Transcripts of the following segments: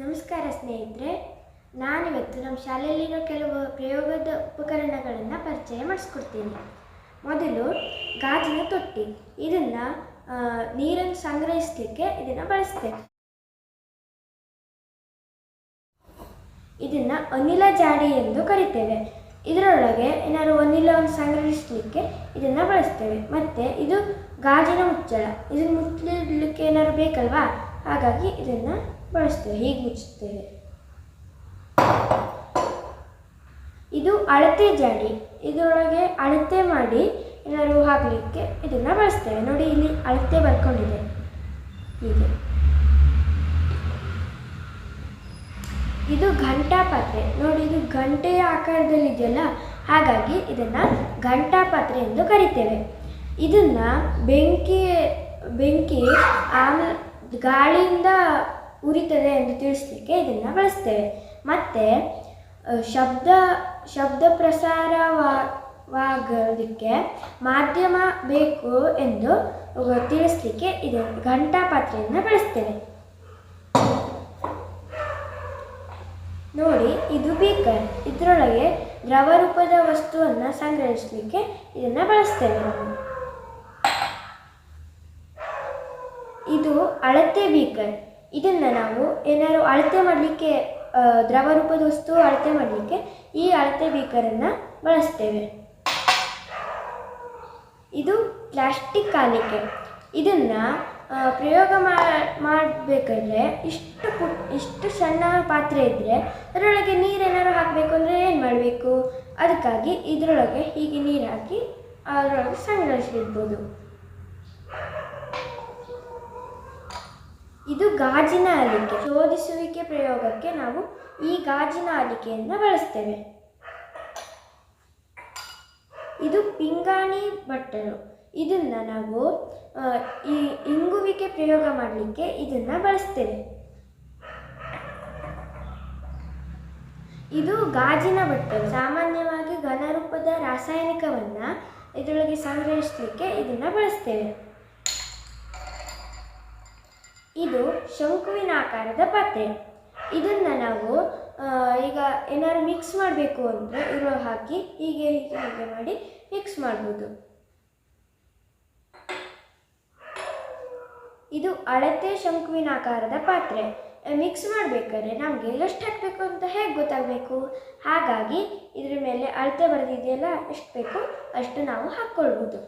ನಮಸ್ಕಾರ ಸ್ನೇಹಿತರೆ ನಾನಿವತ್ತು ನಮ್ಮ ಶಾಲೆಯಲ್ಲಿರೋ ಕೆಲವು ಪ್ರಯೋಗದ ಉಪಕರಣಗಳನ್ನು ಪರಿಚಯ ಮಾಡಿಸ್ಕೊಡ್ತೀನಿ. ಮೊದಲು ಗಾಜಿನ ತೊಟ್ಟಿ. ಇದನ್ನು ನೀರನ್ನು ಸಂಗ್ರಹಿಸಲಿಕ್ಕೆ ಇದನ್ನು ಬಳಸ್ತೇವೆ ಇದನ್ನು ಅನಿಲ ಜಾಡಿ ಎಂದು ಕರಿತೇವೆ. ಇದರೊಳಗೆ ಏನಾದ್ರು ಅನಿಲವನ್ನು ಸಂಗ್ರಹಿಸಲಿಕ್ಕೆ ಇದನ್ನು ಬಳಸ್ತೇವೆ. ಮತ್ತು ಇದು ಗಾಜಿನ ಮುಚ್ಚಳ. ಇದನ್ನು ಮುಚ್ಚಲಿಕ್ಕೆ ಏನಾದ್ರು ಬೇಕಲ್ವಾ? ಹಾಗಾಗಿ ಇದನ್ನು ಬಳಸ್ತೇವೆ, ಹೀಗೆ ಮುಚ್ಚುತ್ತೇವೆ ಇದು ಅಳತೆ ಜಾಡಿ. ಇದರೊಳಗೆ ಅಳತೆ ಮಾಡಿ ಏನಾದರೂ ಹಾಕಲಿಕ್ಕೆ ಇದನ್ನು ಬಳಸ್ತೇವೆ. ನೋಡಿ, ಇಲ್ಲಿ ಅಳತೆ ಬರ್ಕೊಂಡಿದೆ. ಹೀಗೆ. ಇದು ಘಂಟಾ ಪಾತ್ರೆ. ನೋಡಿ, ಇದು ಗಂಟೆಯ ಆಕಾರದಲ್ಲಿದೆಯಲ್ಲ? ಹಾಗಾಗಿ ಇದನ್ನು ಘಂಟಾ ಪಾತ್ರೆ ಎಂದು ಕರಿತೇವೆ. ಇದನ್ನು ಬೆಂಕಿ ಬೆಂಕಿ ಆಮ್ಲ, ಗಾಳಿಯಿಂದ ಉರಿತದೆ ಎಂದು ತಿಳಿಸಲಿಕ್ಕೆ ಇದನ್ನು ಬಳಸ್ತೇವೆ. ಮತ್ತು ಶಬ್ದ ಶಬ್ದ ಪ್ರಸಾರವಾಗಲಿಕ್ಕೆ ಮಾಧ್ಯಮ ಬೇಕು ಎಂದು ತಿಳಿಸಲಿಕ್ಕೆ ಇದು. ಘಂಟಾ ಪಾತ್ರೆಯನ್ನು ಬಳಸ್ತೇವೆ. ನೋಡಿ, ಇದು ಬೀಕರ್ ಇದರೊಳಗೆ ದ್ರವ ರೂಪದ ವಸ್ತುವನ್ನು ಸಂಗ್ರಹಿಸಲಿಕ್ಕೆ ಇದನ್ನು ಬಳಸ್ತೇವೆ ನಾವು. ಇದು ಅಳತೆ ಬೀಕರ್ ಇದನ್ನು ನಾವು ಏನಾದ್ರು ಅಳತೆ ಮಾಡಲಿಕ್ಕೆ ದ್ರವ ರೂಪದ ವಸ್ತು ಅಳತೆ ಮಾಡಲಿಕ್ಕೆ ಈ ಅಳತೆ ಬೀಕರನ್ನು ಬಳಸ್ತೇವೆ. ಇದು ಪ್ಲಾಸ್ಟಿಕ್ ಕಾಲಿಕೆ. ಇದನ್ನು ಪ್ರಯೋಗ ಮಾಡಬೇಕಾದ್ರೆ ಇಷ್ಟು ಪುಟ್ ಇಷ್ಟು ಸಣ್ಣ ಪಾತ್ರೆ ಇದ್ದರೆ ಅದರೊಳಗೆ ನೀರೇನಾದ್ರು ಹಾಕಬೇಕು ಅಂದರೆ ಏನು ಮಾಡಬೇಕು? ಅದಕ್ಕಾಗಿ ಇದರೊಳಗೆ ಹೀಗೆ ನೀರು ಹಾಕಿ ಅದರೊಳಗೆ ಸಂಗ್ರಹಿಸಿಡ್ಬೋದು ಇದು ಗಾಜಿನ ಅಲಿಕೆ ಶೋಧಿಸುವಿಕೆ ಪ್ರಯೋಗಕ್ಕೆ ನಾವು ಈ ಗಾಜಿನ ಅಲಿಕೆಯನ್ನು ಬಳಸ್ತೇವೆ. ಇದು ಪಿಂಗಾಣಿ ಬಟ್ಟಲು. ಇದನ್ನು ನಾವು ಈ ಇಂಗುವಿಕೆ ಪ್ರಯೋಗ ಮಾಡಲಿಕ್ಕೆ ಇದನ್ನು ಬಳಸ್ತೇವೆ. ಇದು ಗಾಜಿನ ಬಟ್ಟಲು. ಸಾಮಾನ್ಯವಾಗಿ ಘನರೂಪದ ರಾಸಾಯನಿಕವನ್ನು ಇದರೊಳಗೆ ಸಂಗ್ರಹಿಸಲಿಕ್ಕೆ ಇದನ್ನು ಬಳಸ್ತೇವೆ. ಇದು ಶಂಕುವಿನ ಆಕಾರದ ಪಾತ್ರೆ. ಇದನ್ನು ನಾವು ಈಗ ಏನಾದ್ರು ಮಿಕ್ಸ್ ಮಾಡಬೇಕು ಅಂದರೆ ಇರೋ ಹಾಕಿ ಹೀಗೆ ಹೀಗೆ ಮಾಡಿ ಮಿಕ್ಸ್ ಮಾಡ್ಬೋದು. ಇದು ಅಳತೆ ಶಂಕುವಿನ ಆಕಾರದ ಪಾತ್ರೆ. ಮಿಕ್ಸ್ ಮಾಡಬೇಕಾದ್ರೆ ನಮಗೆ ಎಷ್ಟು ಹಾಕಬೇಕು ಅಂತ ಹೇಗೆ ಗೊತ್ತಾಗಬೇಕು? ಹಾಗಾಗಿ ಇದ್ರ ಮೇಲೆ ಅಳತೆ ಬರೆದಿದೆಯಲ್ಲ, ಎಷ್ಟು ಬೇಕು ಅಷ್ಟು ನಾವು ಹಾಕ್ಕೊಳ್ಬೋದು.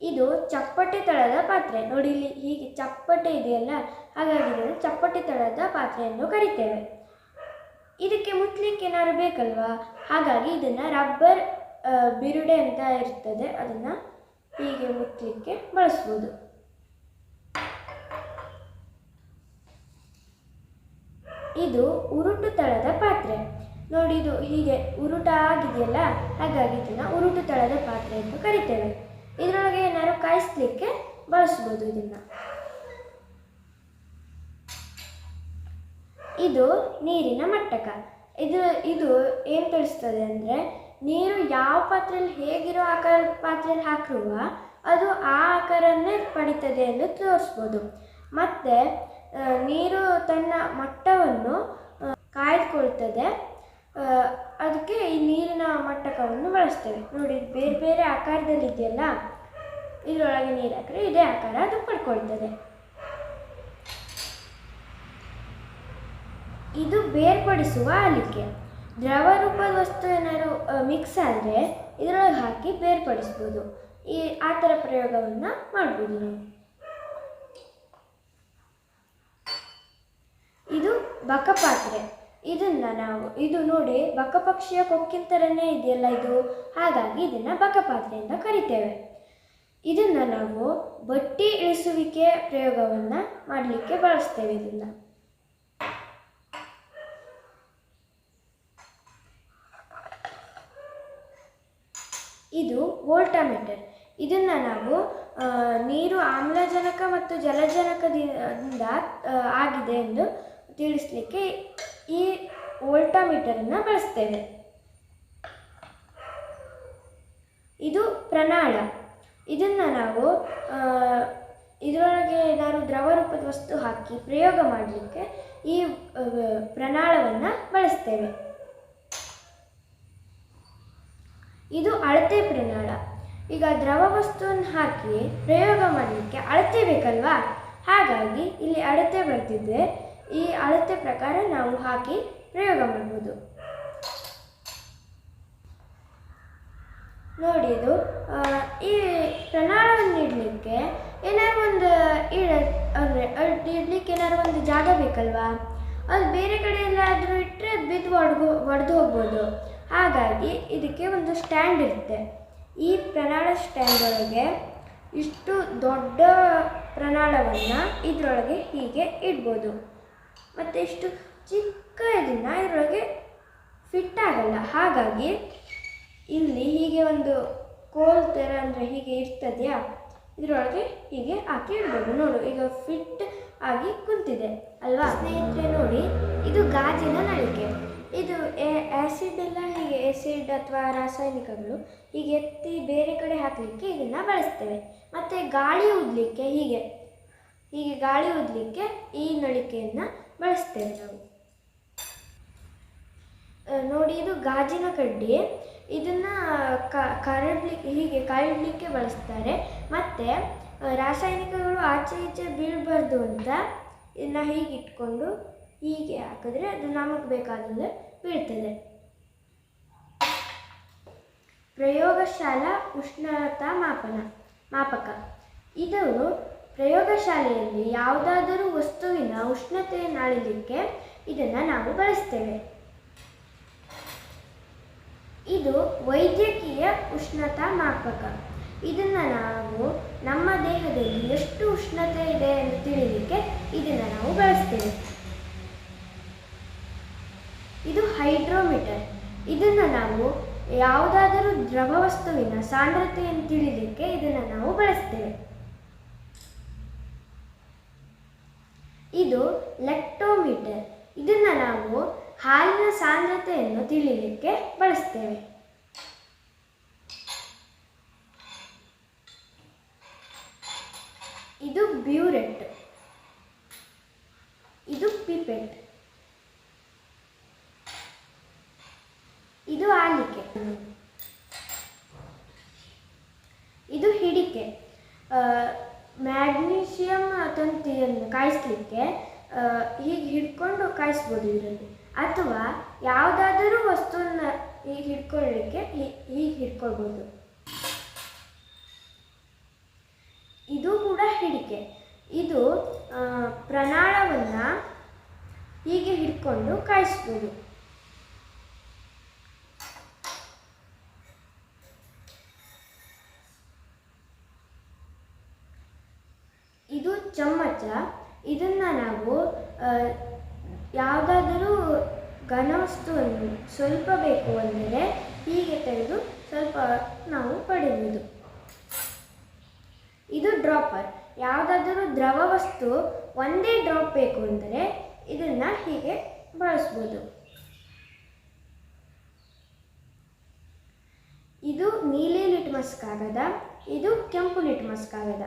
ಇದು ಚಪ್ಪಟೆ ತಳದ ಪಾತ್ರೆ. ನೋಡಿ ಇಲ್ಲಿ ಹೀಗೆ ಚಪ್ಪಟೆ ಇದೆಯಲ್ಲ? ಹಾಗಾಗಿ ಇದನ್ನು ಚಪ್ಪಟೆ ತಳದ ಪಾತ್ರೆ ಎಂದು ಕರಿತೇವೆ. ಇದಕ್ಕೆ ಮುಟ್ಲಿಕ್ಕೆ ಏನಾದ್ರು ಬೇಕಲ್ವಾ? ಹಾಗಾಗಿ ಇದನ್ನು ರಬ್ಬರ್ ಬಿರುಡೆ ಅಂತ ಇರ್ತದೆ. ಅದನ್ನು ಹೀಗೆ ಮುಟ್ಲಿಕ್ಕೆ ಬಳಸ್ಬೋದು. ಇದು ಉರುಟು ತಳದ ಪಾತ್ರೆ. ನೋಡಿ ಇದು ಹೀಗೆ ಉರುಟ ಆಗಿದೆಯಲ್ಲ ಹಾಗಾಗಿ ಇದನ್ನು ಉರುಟು ತಳದ ಪಾತ್ರೆ ಎಂದು ಕರಿತೇವೆ. ಇದರೊಳಗೆ ಏನಾದ್ರು ಕಾಯಿಸ್ಲಿಕ್ಕೆ ಬಳಸ್ಬೋದು ಇದನ್ನ. ಇದು ನೀರಿನ ಮಟ್ಟಕ. ಇದು ಇದು ಏನು ತಿಳಿಸ್ತದೆ ಅಂದ್ರೆ ನೀರು ಯಾವ ಪಾತ್ರೆಯಲ್ಲಿ ಹೇಗಿರೋ ಆಕಾರ ಪಾತ್ರೆಯಲ್ಲಿ ಹಾಕಿರುವ ಅದು ಆ ಆಕಾರನ್ನೇ ಪಡಿತದೆ ಎಂದು ತೋರಿಸ್ಬೋದು. ಮತ್ತೆ ನೀರು ತನ್ನ ಮಟ್ಟವನ್ನು ಕಾಯ್ದುಕೊಳ್ತದೆ. ಅದಕ್ಕೆ ಈ ನೀರಿನ ಮಟ್ಟಕವನ್ನು ಬಳಸ್ತೇವೆ. ನೋಡಿ, ಬೇರೆ ಬೇರೆ ಆಕಾರದಲ್ಲಿ ಇದೆಯಲ್ಲ ಇದರೊಳಗೆ ನೀರು ಹಾಕಿದ್ರೆ ಇದೇ ಆಕಾರ ಅದು ಪಡ್ಕೊಳ್ತದೆ. ಇದು ಬೇರ್ಪಡಿಸುವ ಆಲಿಕೆ ದ್ರವ ರೂಪದ ವಸ್ತು ಏನಾದರೂ ಮಿಕ್ಸ್ ಆದರೆ ಇದರೊಳಗೆ ಹಾಕಿ ಬೇರ್ಪಡಿಸ್ಬೋದು. ಈ, ಆ ಥರ ಪ್ರಯೋಗವನ್ನು ಮಾಡ್ಬೋದು ನಾವು. ಇದು ಬಕಪಾತ್ರೆ. ಇದನ್ನು ನಾವು, ಇದು ನೋಡಿ ಬಕಪಕ್ಷಿಯ ಕೊಕ್ಕಿನ ಥರನೇ ಇದೆಯಲ್ಲ ಇದು? ಹಾಗಾಗಿ ಇದನ್ನು ಬಕಪಾತ್ರೆ ಅಂತ ಕರಿತೇವೆ. ಇದನ್ನ ನಾವು ಬಟ್ಟಿ ಇಳಿಸುವಿಕೆ ಪ್ರಯೋಗವನ್ನು ಮಾಡಲಿಕ್ಕೆ ಬಳಸ್ತೇವೆ ಇದನ್ನು. ಇದು ವೋಲ್ಟಾಮೀಟರ್. ಇದನ್ನು ನಾವು ನೀರು ಆಮ್ಲಜನಕ ಮತ್ತು ಜಲಜನಕದಿಂದ ಆಗಿದೆ ಎಂದು ತಿಳಿಸ್ಲಿಕ್ಕೆ ಈ ವೋಲ್ಟಾಮೀಟರನ್ನು ಬಳಸ್ತೇವೆ. ಇದು ಪ್ರನಾಳ ಇದನ್ನು ನಾವು ಇದರೊಳಗೆ ಏನಾದ್ರು ವಸ್ತು ಹಾಕಿ ಪ್ರಯೋಗ ಮಾಡಲಿಕ್ಕೆ ಈ ಪ್ರನಾಳವನ್ನು ಬಳಸ್ತೇವೆ. ಇದು ಅಳತೆ ಪ್ರನಾಳ ಈಗ ದ್ರವ ವಸ್ತುವನ್ನು ಹಾಕಿ ಪ್ರಯೋಗ ಮಾಡಲಿಕ್ಕೆ ಅಳತೆ ಬೇಕಲ್ವಾ? ಹಾಗಾಗಿ ಇಲ್ಲಿ ಅಳತೆ ಬರ್ತಿದ್ದೆ ಈ ಅಳತೆ ಪ್ರಕಾರ ನಾವು ಹಾಕಿ ಪ್ರಯೋಗ ಮಾಡ್ಬೋದು. ನೋಡಿ ಇದು ಈ ಪ್ರಣಾಳವನ್ನು ಇಡಲಿಕ್ಕೆ ಏನಾದ್ರು ಒಂದು ಇಡ ಅಂದರೆ ಅದು ಇಡಲಿಕ್ಕೆ ಏನಾದ್ರು ಒಂದು ಜಾಗ ಬೇಕಲ್ವಾ? ಅದು ಬೇರೆ ಕಡೆ ಎಲ್ಲಾದರೂ ಇಟ್ಟರೆ ಅದು ಬಿದ್ದು ಒಡ್ಗು, ಒಡೆದು ಹೋಗ್ಬೋದು. ಹಾಗಾಗಿ ಇದಕ್ಕೆ ಒಂದು ಸ್ಟ್ಯಾಂಡ್ ಇರುತ್ತೆ. ಈ ಪ್ರಣಾಳ ಸ್ಟ್ಯಾಂಡ್ ಒಳಗೆ ಇಷ್ಟು ದೊಡ್ಡ ಪ್ರಣಾಳವನ್ನು ಇದರೊಳಗೆ ಹೀಗೆ ಇಡ್ಬೋದು. ಮತ್ತು ಇಷ್ಟು ಚಿಕ್ಕ ಇದನ್ನು ಇದರೊಳಗೆ ಫಿಟ್ ಆಗಲ್ಲ. ಹಾಗಾಗಿ ಇಲ್ಲಿ ಹೀಗೆ ಒಂದು ಕೋಲ್ ಥರ ಅಂದರೆ ಹೀಗೆ ಇರ್ತದೆಯಾ? ಇದರೊಳಗೆ ಹೀಗೆ ಹಾಕಿ ಇಡ್ಬೋದು ನೋಡು, ಈಗ ಫಿಟ್ ಆಗಿ ಕುಂತಿದೆ. ಅಲ್ವಾ? ಸ್ನೇಹಿತರೆ, ನೋಡಿ, ಇದು ಗಾಜಿನ ನಳಿಕೆ. ಇದು ಆ್ಯಸಿಡ್ ಎಲ್ಲ ಹೀಗೆ ಆ್ಯಸಿಡ್ ಅಥವಾ ರಾಸಾಯನಿಕಗಳು ಹೀಗೆ ಎತ್ತಿ ಬೇರೆ ಕಡೆ ಹಾಕಲಿಕ್ಕೆ ಇದನ್ನು ಬಳಸ್ತೇವೆ. ಮತ್ತು ಗಾಳಿ ಊದಲಿಕ್ಕೆ ಹೀಗೆ. ಹೀಗೆ ಗಾಳಿ ಊದಲಿಕ್ಕೆ ಈ ನಳಿಕೆಯನ್ನು ಬಳಸ್ತೇವೆ ನಾವು. ನೋಡಿ, ಇದು ಗಾಜಿನ ಕಡ್ಡಿ. ಇದನ್ನು ಕರಡ್ಲಿಕ್ಕೆ, ಹೀಗೆ ಕರಡ್ಲಿಕ್ಕೆ ಬಳಸ್ತಾರೆ. ಮತ್ತು ರಾಸಾಯನಿಕಗಳು ಆಚೆ ಈಚೆ ಬೀಳಬಾರ್ದು ಅಂತ ಇದನ್ನ ಹೀಗೆ ಇಟ್ಕೊಂಡು ಹೀಗೆ ಹಾಕಿದ್ರೆ ಅದು ನಮಗೆ ಬೇಕಾದಂಗೆ ಬೀಳ್ತದೆ. ಪ್ರಯೋಗಶಾಲಾ ಉಷ್ಣತಾ ಮಾಪನ, ಮಾಪಕ. ಇದು ಪ್ರಯೋಗಶಾಲೆಯಲ್ಲಿ ಯಾವುದಾದರೂ ವಸ್ತುವಿನ ಉಷ್ಣತೆಯನ್ನು ಅಳಿಲಿಕ್ಕೆ ಇದನ್ನು ನಾವು ಬಳಸ್ತೇವೆ. ಇದು ವೈದ್ಯಕೀಯ ಉಷ್ಣತಾ ಮಾಪಕ. ಇದನ್ನು ನಾವು ನಮ್ಮ ದೇಹದಲ್ಲಿ ಎಷ್ಟು ಉಷ್ಣತೆ ಇದೆ ಎಂದು ತಿಳಿಯಲಿಕ್ಕೆ ಇದನ್ನು ನಾವು ಬಳಸ್ತೇವೆ. ಇದು ಹೈಡ್ರೋಮೀಟರ್. ಇದನ್ನು ನಾವು ಯಾವುದಾದರೂ ದ್ರವ ವಸ್ತುವಿನ ಸಾಂದ್ರತೆಯನ್ನು ತಿಳಿಯಲಿಕ್ಕೆ ಇದನ್ನು ನಾವು ಬಳಸ್ತೇವೆ. ಇದು ಲೆಕ್ಟೋಮೀಟರ್. ಇದನ್ನು ನಾವು ಹಾಲಿನ ಸಾಂದ್ರತೆಯನ್ನು ತಿಳಿಯಲಿಕ್ಕೆ ಬಳಸ್ತೇವೆ. ಇದು ಬ್ಯೂರೆಟ್ ಇದು ಪಿಪೆಟ್ ಇದು ಆಲಿಕೆ ಇದು ಹಿಡಿಕೆ ಮ್ಯಾಗ್ನೀಷಿಯಂ ತಂತಿಯನ್ನು ಕಾಯಿಸ್ಲಿಕ್ಕೆ ಆ, ಹೀಗೆ ಹಿಡ್ಕೊಂಡು ಕಾಯಿಸ್ಬೋದು ಇದರಲ್ಲಿ. ಅಥವಾ ಯಾವುದಾದರೂ ವಸ್ತುವನ್ನು ಹೀಗೆ ಹಿಡ್ಕೊಳ್ಳಿಕ್ಕೆ ಹೀಗೆ ಹಿಡ್ಕೊಳ್ಬೋದು. ಇದು ಕೂಡ ಹಿಡಿಕೆ. ಇದು ಪ್ರಣಾಳವನ್ನು ಹೀಗೆ ಹಿಡ್ಕೊಂಡು ಕಾಯಿಸ್ಬೋದು. ಇದು ಚಮ್ಮಚ ಇದನ್ನು ನಾವು ಯಾವುದಾದರೂ ಘನವಸ್ತುವನ್ನು ಸ್ವಲ್ಪ ಬೇಕು ಅಂದರೆ ಹೀಗೆ ತೆಗೆದು ಸ್ವಲ್ಪ ನಾವು ಪಡೆಯುವುದು. ಇದು ಡ್ರಾಪರ್ ಯಾವುದಾದರೂ ದ್ರವ ವಸ್ತು ಒಂದೇ ಡ್ರಾಪ್ ಬೇಕು ಅಂದರೆ ಇದನ್ನು ಹೀಗೆ ಬಳಸ್ಬೋದು. ಇದು ನೀಲಿ ಲಿಟ್ಮಸ್ ಕಾಗದ ಇದು ಕೆಂಪು ಲಿಟ್ಮಸ್ ಕಾಗದ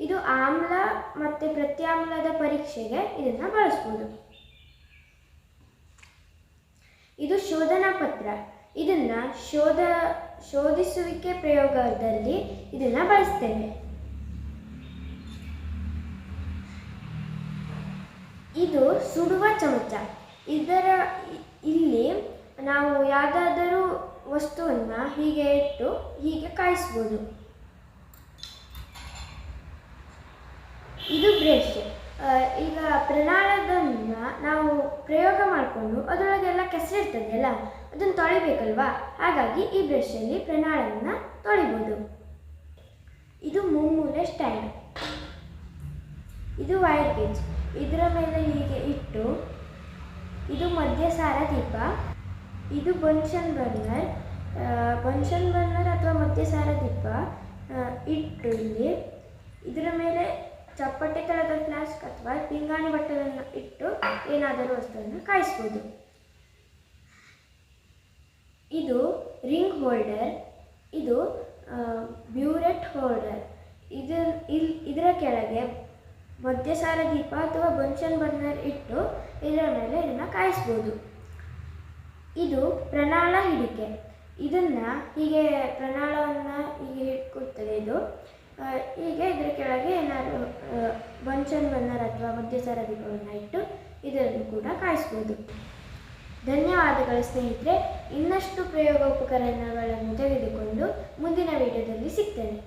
ಇದು ಆಮ್ಲ ಮತ್ತು ಪ್ರತ್ಯಾಮ್ಲದ ಪರೀಕ್ಷೆಗೆ ಇದನ್ನು ಬಳಸ್ಬೋದು. ಇದು ಶೋಧನಾ ಪತ್ರ. ಇದನ್ನು ಶೋಧ, ಶೋಧಿಸುವಿಕೆ ಪ್ರಯೋಗದಲ್ಲಿ ಇದನ್ನು ಬಳಸ್ತೇವೆ. ಇದು ಸುಡುವ ಚಮಚ. ಇದರ ಇಲ್ಲಿ ನಾವು ಯಾವುದಾದರೂ ವಸ್ತುವನ್ನು ಹೀಗೆ ಇಟ್ಟು ಹೀಗೆ ಕಾಯಿಸ್ಬೋದು. ಇದು ಬ್ರಷ್. ಈಗ ಪ್ರಣಾಳದನ್ನ ನಾವು ಪ್ರಯೋಗ ಮಾಡಿಕೊಂಡು ಅದರೊಳಗೆಲ್ಲ ಕೆಸರಿರ್ತದೆಯಲ್ಲ ಅದನ್ನು ತೊಳಿಬೇಕಲ್ವಾ? ಹಾಗಾಗಿ ಈ ಬ್ರಷಲ್ಲಿ ಪ್ರಣಾಳವನ್ನು ತೊಳಿಬೋದು. ಇದು ಮುಮ್ಮೂಲೆ ಸ್ಟ್ಯಾಂಡ್ ಇದು ವೈರ್ ಗೇಜ್. ಇದರ ಮೇಲೆ ಹೀಗೆ ಇಟ್ಟು, ಇದು ಮಧ್ಯಸಾರ ದೀಪ. ಇದು ಬನ್ಶನ್ ಬರ್ನರ್. ಬನ್ಶನ್ ಬರ್ನರ್ ಅಥವಾ ಮಧ್ಯಸಾರ ದೀಪ ಇಟ್ಟು ಇಲ್ಲಿ. ಇದರ ಮೇಲೆ ಚಪ್ಪಟೆ ತಳದ ಫ್ಲಾಸ್ಕ್ ಅಥವಾ ಪಿಂಗಾಣಿ ಬಟ್ಟೆಗಳನ್ನು ಇಟ್ಟು ಏನಾದರೂ ವಸ್ತುವನ್ನು ಕಾಯಿಸ್ಬೋದು. ಇದು ರಿಂಗ್ ಹೋಲ್ಡರ್, ಇದು ಬ್ಯೂರೆಟ್ ಹೋಲ್ಡರ್. ಇದು ಇದರ ಕೆಳಗೆ ಮದ್ಯಸಾರ ದೀಪ ಅಥವಾ ಬಂಚನ್ ಬರ್ನರ್ ಇಟ್ಟು ಇದರ ಮೇಲೆ ಇದನ್ನು ಕಾಯಿಸ್ಬೋದು. ಇದು ಪ್ರಣಾಳ ಹಿಡಿಕೆ. ಇದನ್ನು ಹೀಗೆ ಪ್ರಣಾಳವನ್ನು ಹೀಗೆ ಇಟ್ಕೊಳ್ತದೆ ಇದು. ಹೀಗೆ ಇದರ ಕೆಳಗೆ ಏನಾದರೂ ಬಂಚನ್ ಬನ್ನರ್ ಅಥವಾ ದೀಪವನ್ನು ಇಟ್ಟು ಇದನ್ನು ಕೂಡ ಕಾಯಿಸ್ಬೋದು. ಧನ್ಯವಾದಗಳು ಸ್ನೇಹಿತರೆ, ಇನ್ನಷ್ಟು ಪ್ರಯೋಗ ಉಪಕರಣಗಳನ್ನು ತೆಗೆದುಕೊಂಡು ಮುಂದಿನ ವಿಡಿಯೋದಲ್ಲಿ ಸಿಗ್ತೇನೆ.